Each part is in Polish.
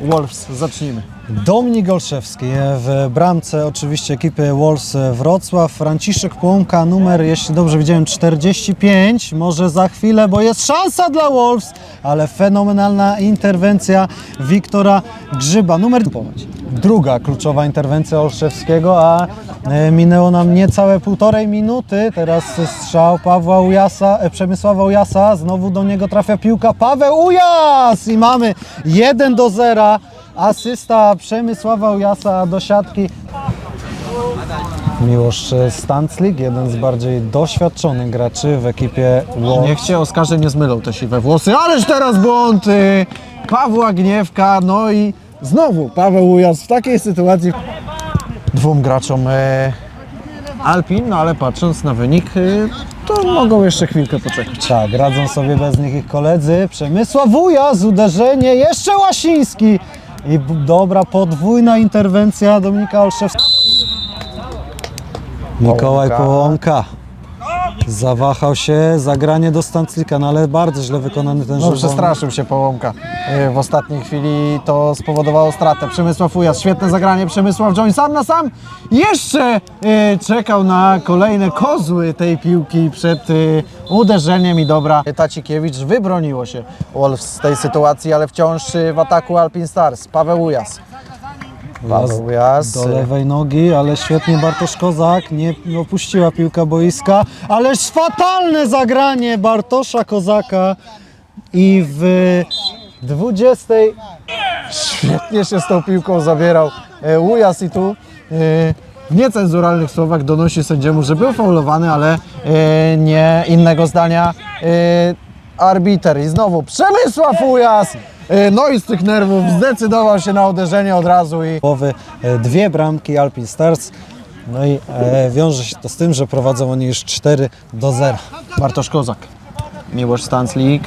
Wolves, zacznijmy. Dominik Olszewski w bramce oczywiście ekipy Wolves Wrocław. Franciszek Płomka numer, jeśli dobrze widziałem, 45. Może za chwilę, bo jest szansa dla Wolves, ale fenomenalna interwencja Wiktora Grzyba. Numer druga kluczowa interwencja Olszewskiego, a e, minęło nam niecałe półtorej minuty. Teraz strzał Pawła Ujasa, e, Przemysława Ujasa. Znowu do niego trafia piłka. Paweł Ujas! I mamy 1 do 0. Asysta Przemysława Ujasa do siatki. Miłosz Stanclik, jeden z bardziej doświadczonych graczy w ekipie Wolves. Niech cię oskarże nie zmylą te siwe włosy, ależ teraz błąd y, Pawła Gniewka, no i znowu Paweł Ujas w takiej sytuacji dwóm graczom e, Alpin, no ale patrząc na wynik, y, to mogą jeszcze chwilkę poczekać. Tak, radzą sobie bez nich ich koledzy. Przemysław Ujas, uderzenie, jeszcze Łasiński. I dobra, podwójna interwencja Dominika Olszewskiego. Mikołaj Połąka. Zawahał się, zagranie do Stanclika, no ale bardzo źle wykonany ten No rzut. przestraszył się Połomka y, w ostatniej chwili, to spowodowało stratę. Przemysław Ujas, świetne zagranie, Przemysław Joń sam na sam jeszcze y, czekał na kolejne kozły tej piłki przed y, uderzeniem i dobra. Tacikiewicz wybroniło się Wolves z tej sytuacji, ale wciąż w ataku Alpin Stars. Paweł Ujas. Paweł Ujas. Do lewej nogi, ale świetnie Bartosz Kozak, nie opuściła piłka boiska, ależ fatalne zagranie Bartosza Kozaka i w 20 Świetnie się z tą piłką zabierał e, Ujas i tu e, w niecenzuralnych słowach donosi sędziemu, że był faulowany, ale e, nie innego zdania arbiter. I znowu Przemysław Ujas, no i z tych nerwów zdecydował się na uderzenie od razu i połowy e, dwie bramki Alpin Stars. No i e, wiąże się to z tym, że prowadzą oni już 4 do 0. Bartosz Kozak, Miłosz Stanclik.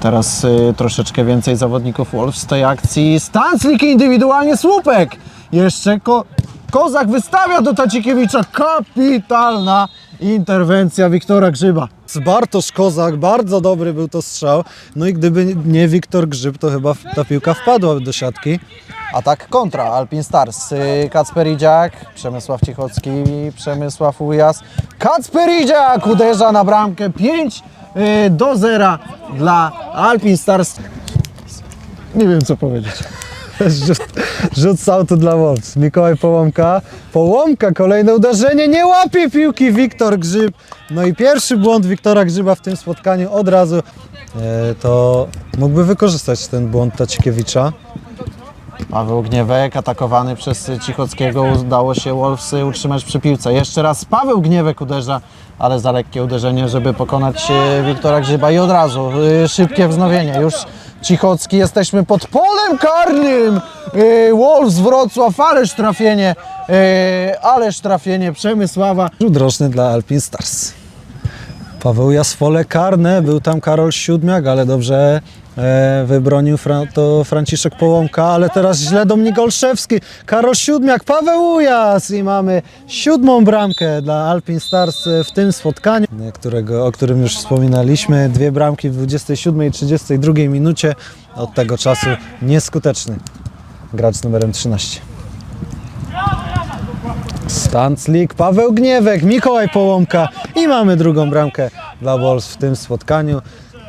Teraz y, troszeczkę więcej zawodników Wolves w tej akcji. Stanclik indywidualnie słupek. Jeszcze ko Kozak wystawia do Tacikiewicza. Kapitalna interwencja Wiktora Grzyba. Bartosz Kozak, bardzo dobry był to strzał. No i gdyby nie Wiktor Grzyb, to chyba ta piłka wpadłaby do siatki. Atak kontra Alpin Stars. Y, Kacper Idziak, Przemysław Cichocki, Przemysław Ujas. Kacper Idziak uderza na bramkę 5 y, do 0 dla Alpin Stars. Nie wiem co powiedzieć. Rzut, rzut dla Wolves. Mikołaj Połomka. Połomka, kolejne uderzenie. Nie łapie piłki Wiktor Grzyb. No i pierwszy błąd Wiktora Grzyba w tym spotkaniu od razu. E, to mógłby wykorzystać ten błąd Tacikiewicza. Paweł Gniewek atakowany przez Cichockiego. Udało się Wolfsy utrzymać przy piłce. Jeszcze raz Paweł Gniewek uderza, ale za lekkie uderzenie, żeby pokonać e, Wiktora Grzyba. I od razu e, szybkie wznowienie. Już Cichocki, jesteśmy pod polem karnym. E, Wolves Wrocław, ależ trafienie, e, ależ trafienie Przemysława. Rzut roczny dla Alpin Stars. Paweł Jaswole karne, był tam Karol Siódmiak, ale dobrze e, wybronił Fra, to Franciszek Połomka, ale teraz źle Dominik Olszewski, Karol Siódmiak, Paweł Ujas i mamy siódmą bramkę dla Alpin Stars w tym spotkaniu, którego, o którym już wspominaliśmy. Dwie bramki w 27 i 32 minucie, od tego czasu nieskuteczny gracz numerem 13. Stanclik, Paweł Gniewek, Mikołaj Połomka i mamy drugą bramkę dla Wolves w tym spotkaniu.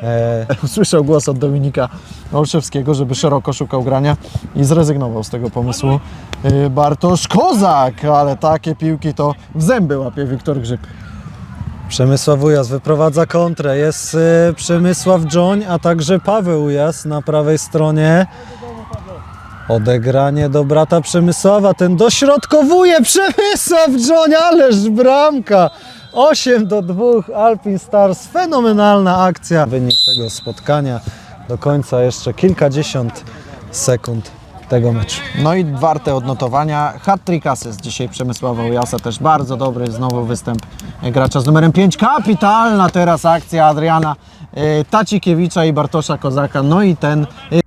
E, Usłyszał głos od Dominika Olszewskiego, żeby szeroko szukał grania i zrezygnował z tego pomysłu. E, Bartosz Kozak, ale takie piłki to w zęby łapie Wiktor Grzyb. Przemysław Ujas wyprowadza kontrę, jest e, Przemysław Dżoń, a także Paweł Ujas na prawej stronie. Odegranie do brata Przemysława, ten dośrodkowuje Przemysław Dżoń, ależ bramka! 8 do 2 Alpine Stars. Fenomenalna akcja. Wynik tego spotkania do końca jeszcze kilkadziesiąt sekund tego meczu. No i warte odnotowania. Hat-trick asyst dzisiaj Przemysława Ujasa też bardzo dobry. Znowu występ gracza z numerem 5. Kapitalna teraz akcja Adriana y, Tacikiewicza i Bartosza Kozaka. No i ten... Y,